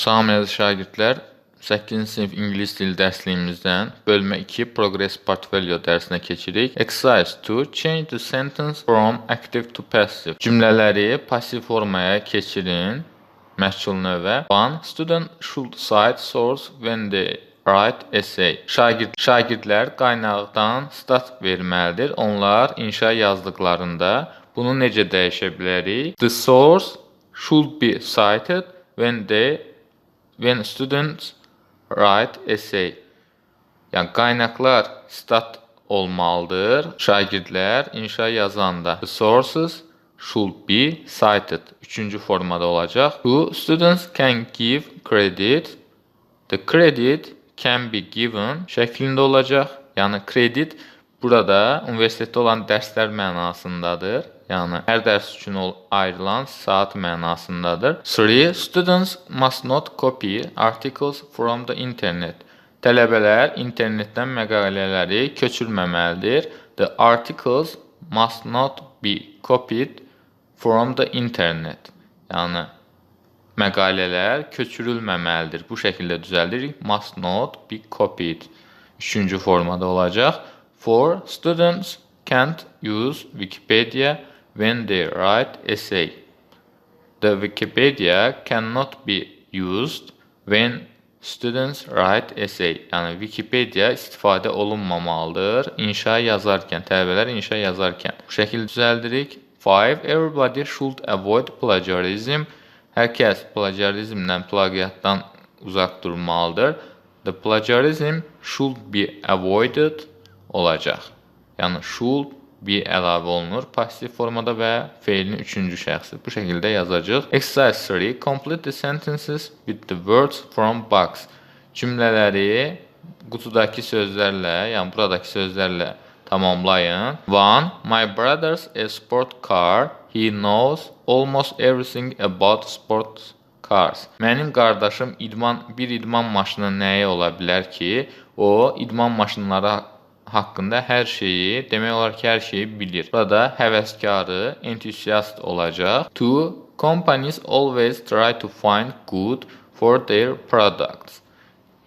Əziz şagirdlər, 8-ci sinif ingilis dili dərsliyimizdən bölmə 2 Progress Portfolio dərsinə keçirik. Exercise 2 Change the sentence from active to passive. Cümlələri pasiv formaya keçirin. Məşğul növə. 1. Student should cite source when they write essay. Şagird şagirdlər qaynaqdan stat verməlidir. Onlar inşa yazdıqlarında bunu necə dəyişə bilərik? The source should be cited when they when students write essay. Yəni qaynaqlar stat olmalıdır. Şagirdlər inşa yazanda the sources should be cited. Üçüncü formada olacaq. Two students can give credit. The credit can be given şəklində olacaq. Yəni kredit burada universitetdə olan dərslər mənasındadır. Yəni hər dərs üçün ayrılan saat mənasındadır. 3. Students must not copy articles from the internet. Tələbələr internetdən məqalələri köçürməməlidir. The articles must not be copied from the internet. Yəni məqalələr köçürülməməlidir. Bu şəkildə düzəldirik. Must not be copied. Üçüncü formada olacaq. 4. Students can't use Wikipedia when they write essay. The Wikipedia cannot be used when students write essay. Yəni Wikipedia istifadə olunmamalıdır inşa yazarkən, tələbələr inşa yazarkən. Bu şəkildə düzəldirik. 5. Everybody should avoid plagiarism. Hər kəs plagiarizmdən, plagiatdan uzaq durmalıdır. The plagiarism should be avoided olacaq. Yəni should bir əlavə olunur passiv formada və feilin üçüncü şəxsi. Bu şəkildə yazacağıq. Exercise 3. Complete the sentences with the words from box. Cümlələri qutudakı sözlərlə, yəni buradakı sözlərlə tamamlayın. 1. My brother's a sport car. He knows almost everything about sports cars. Mənim qardaşım idman bir idman maşını nəyi ola bilər ki, o idman maşınları haqqında hər şeyi, demək olar ki, hər şeyi bilir. Burada həvəskarı, entusiast olacaq. Two, companies always try to find good for their products.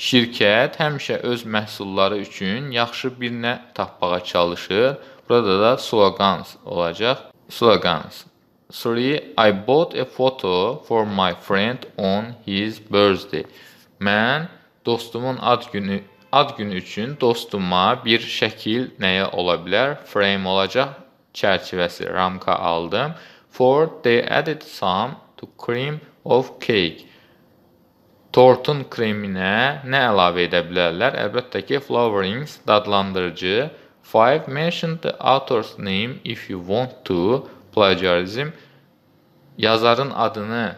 Şirkət həmişə öz məhsulları üçün yaxşı bir nə tapmağa çalışır. Burada da slogans olacaq. Slogans. 3. I bought a photo for my friend on his birthday. Mən dostumun ad günü ad günü üçün dostuma bir şəkil nəyə ola bilər? Frame olacaq. Çərçivəsi, ramka aldım. For they added some to cream of cake. Tortun kreminə nə əlavə edə bilərlər? Əlbəttə ki, flavorings dadlandırıcı. 5. Mention the author's name if you want to. Plagiarism. Yazarın adını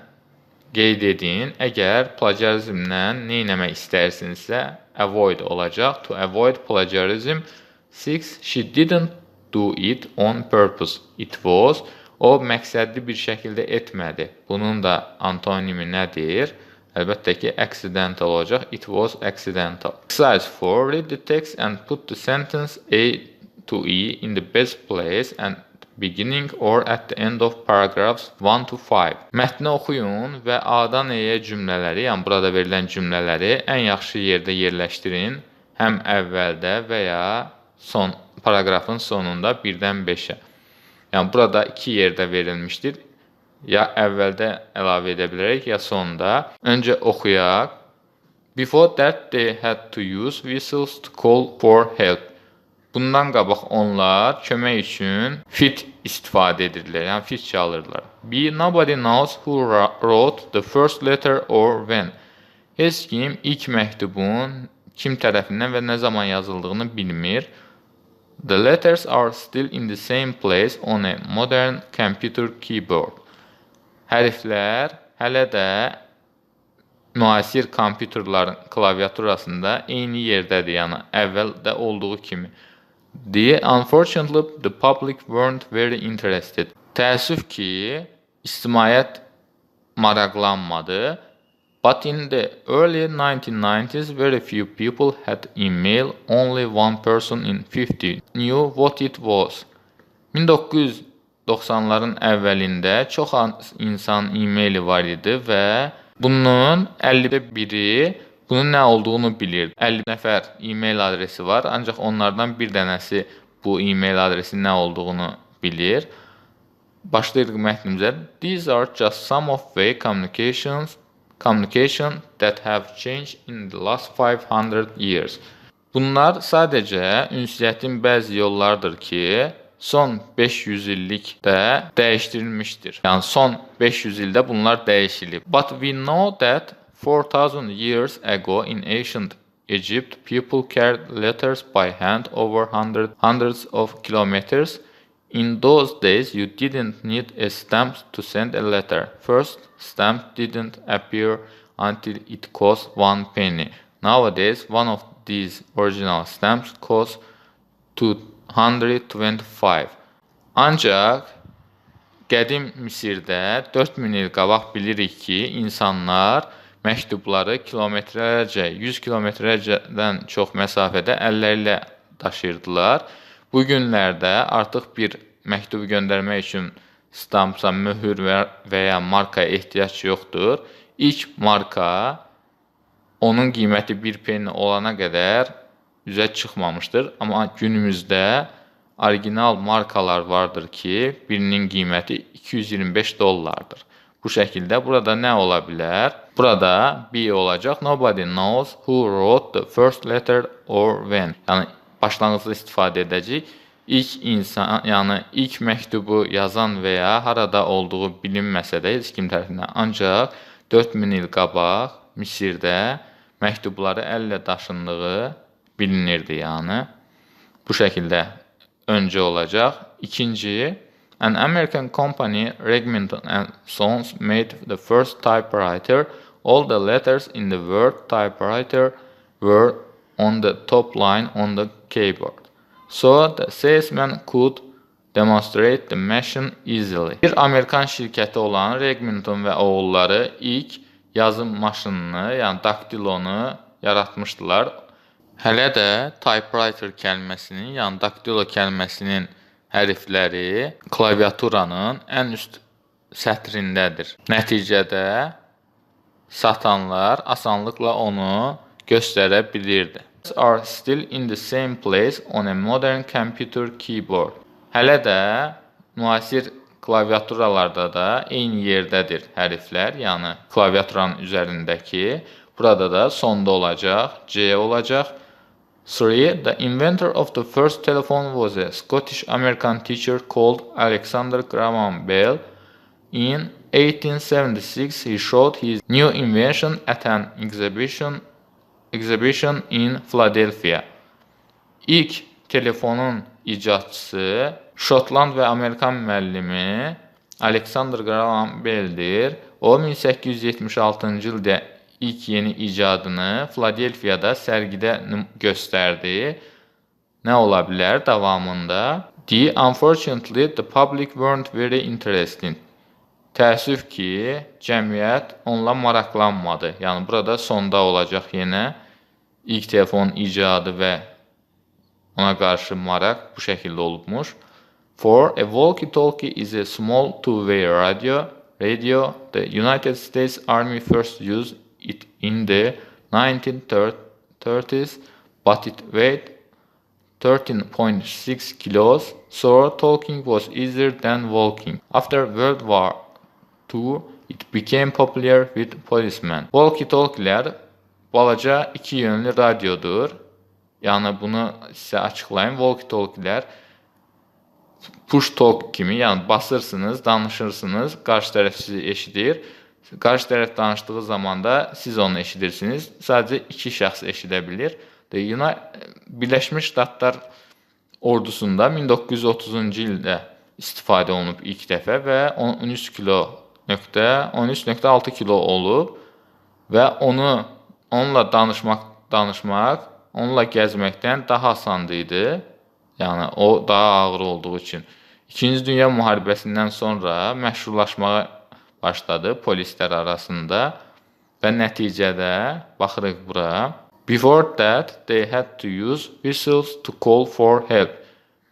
qeyd edin. Əgər plagiarizmlə nə etmək istəyirsinizsə, avoid olacaq. To avoid plagiarism. 6. She didn't do it on purpose. It was. O məqsədli bir şəkildə etmədi. Bunun da antonimi nədir? Əlbəttə ki, accidental olacaq. It was accidental. Exercise 4. Read the text and put the sentence A to E in the best place and beginning or at the end of paragraphs 1 to 5. Mətni oxuyun və A-dan E-yə cümlələri, yəni burada verilən cümlələri ən yaxşı yerdə yerləşdirin. Həm əvvəldə və ya son paraqrafın sonunda 1-dən 5-ə. Yəni burada 2 yerdə verilmişdir. Ya əvvəldə əlavə edə bilərik, ya sonda. Öncə oxuyaq. Before that they had to use whistles to call for help. Bundan qabaq onlar kömək üçün fit istifadə edirlər, yəni fit çalırlar. B. Nobody knows who wrote the first letter or when. Heç kim ilk məktubun kim tərəfindən və nə zaman yazıldığını bilmir. The letters are still in the same place on a modern computer keyboard. Hərflər hələ də müasir kompüterlərin klaviaturasında eyni yerdədir, yəni əvvəldə olduğu kimi. D. Unfortunately, the public weren't very interested. Təəssüf ki, ictimaiyyət maraqlanmadı. But in the early 1990s, very few people had email. Only one person in 50 knew what it was. 1990-ların əvvəlində çox az insan e-maili var idi və Bunun 50-də biri bunun nə olduğunu bilir. 50 nəfər e-mail adresi var, ancaq onlardan bir dənəsi bu e-mail adresinin nə olduğunu bilir. Başlayırıq mətnimizə. These are just some of way communications communication that have changed in the last 500 years. Bunlar sadəcə ünsiyyətin bəzi yollarıdır ki, son 500 illikdə dəyişdirilmişdir. Yəni son 500 ildə bunlar dəyişilib. But we know that 4000 years ago in ancient Egypt, people carried letters by hand over hundred, hundreds of kilometers. In those days, you didn't need a stamp to send a letter. First, stamp didn't appear until it cost one penny. Nowadays, one of these original stamps costs 225. Ancaq qədim Misirdə 4000 il qabaq bilirik ki, insanlar məktubları kilometrlərcə, 100 kilometrlərcədən çox məsafədə əllərlə daşıyırdılar. Bu günlərdə artıq bir məktubu göndərmək üçün stampsa, möhür və ya markaya ehtiyac yoxdur. İlk marka onun qiyməti 1 penni olana qədər üzə çıxmamışdır. Amma günümüzdə orijinal markalar vardır ki, birinin qiyməti 225 dollardır. Bu şəkildə burada nə ola bilər? Burada B olacaq. Nobody knows who wrote the first letter or when. Yəni başlanğıcda istifadə edəcəyik. İlk insan, yəni ilk məktubu yazan və ya harada olduğu bilinməsə də heç kim tərəfindən. Ancaq 4000 il qabaq Misirdə məktubları əllə daşındığı bilinirdi yəni. Bu şəkildə öncə olacaq. İkinci, an American company Regminton and Sons made the first typewriter. All the letters in the word typewriter were on the top line on the keyboard. So the salesman could demonstrate the machine easily. Bir Amerikan şirkəti olan Regminton və oğulları ilk yazım maşınını, yəni daktilonu yaratmışdılar. Hələ də typewriter kəlməsinin, yəni daktilo kəlməsinin hərfləri klaviaturanın ən üst sətrindədir. Nəticədə satanlar asanlıqla onu göstərə bilirdi. Are still in the same place on a modern computer keyboard. Hələ də müasir klaviaturalarda da eyni yerdədir hərflər, yəni klaviaturanın üzərindəki. Burada da sonda olacaq, C olacaq. 3. The inventor of the first telephone was a Scottish American teacher called Alexander Graham Bell. In 1876, he showed his new invention at an exhibition, exhibition in Philadelphia. İlk telefonun icadçısı Şotland və Amerikan müəllimi Alexander Graham Bell'dir. O 1876-cı ildə ilk yeni icadını Filadelfiyada sərgidə göstərdi. Nə ola bilər davamında? The unfortunately the public weren't very interested. Təəssüf ki, cəmiyyət onunla maraqlanmadı. Yəni burada sonda olacaq yenə ilk telefon icadı və ona qarşı maraq bu şəkildə olubmuş. For a walkie-talkie is a small two-way radio. Radio the United States Army first used in the 1930s, but it weighed 13.6 kilos, so talking was easier than walking. After World War II, it became popular with policemen. Walkie-talkie'lər balaca iki yönlü radiodur. Yəni bunu sizə açıqlayım. Walkie-talkie'lər push talk kimi, yəni basırsınız, danışırsınız, qarşı tərəf sizi eşidir. Qarşı tərəf danışdığı zamanda siz onu eşidirsiniz. Sadəcə iki şəxs eşidə bilir. Yuna Birləşmiş Ştatlar ordusunda 1930-cu ildə istifadə olunub ilk dəfə və 13 kilo nöqtə 13.6 kilo olub və onu onunla danışmaq danışmaq onunla gəzməkdən daha asan idi. Yəni o daha ağır olduğu üçün. İkinci Dünya müharibəsindən sonra məşhurlaşmağa başladı polislər arasında və nəticədə baxırıq bura. Before that, they had to use whistles to call for help.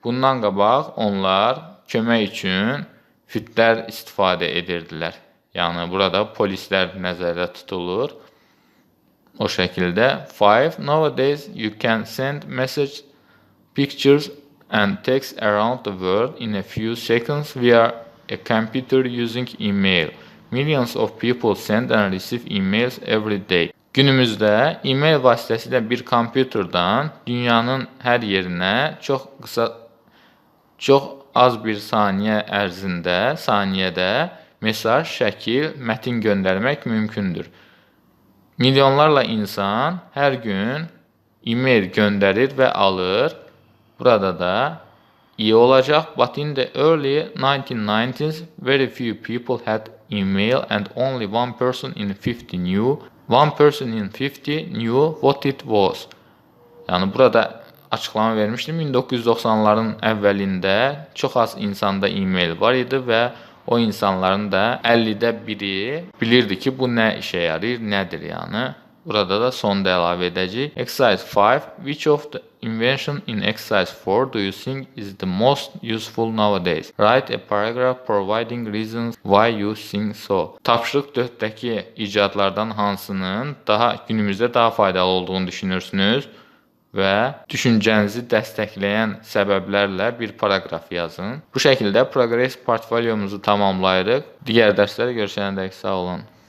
Bundan qabaq onlar kömək üçün fitlər istifadə edirdilər. Yəni burada polislər nəzərdə tutulur. O şəkildə 5 nowadays you can send message pictures and text around the world in a few seconds via a computer using email. Millions of people send and receive emails every day. Günümüzdə e-mail vasitəsilə bir kompüterdən dünyanın hər yerinə çox qısa çox az bir saniyə ərzində, saniyədə mesaj, şəkil, mətin göndərmək mümkündür. Milyonlarla insan hər gün e-mail göndərir və alır. Burada da iyi olacaq. But in the early 1990s, very few people had email and only one person in 50 knew. One person in 50 knew what it was. Yəni burada açıqlama vermişdim. 1990-ların əvvəlində çox az insanda e-mail var idi və o insanların da 50-də biri bilirdi ki, bu nə işə yarayır, nədir yəni. Burada da sonda əlavə edəcəyik. Exercise 5. Which of the invention in exercise 4 do you think is the most useful nowadays? Write a paragraph providing reasons why you think so. Tapşırıq 4-dəki icadlardan hansının daha günümüzdə daha faydalı olduğunu düşünürsünüz və düşüncənizi dəstəkləyən səbəblərlə bir paraqraf yazın. Bu şəkildə Progress portfolyomuzu tamamlayırıq. Digər dərslərdə görüşənədək sağ olun.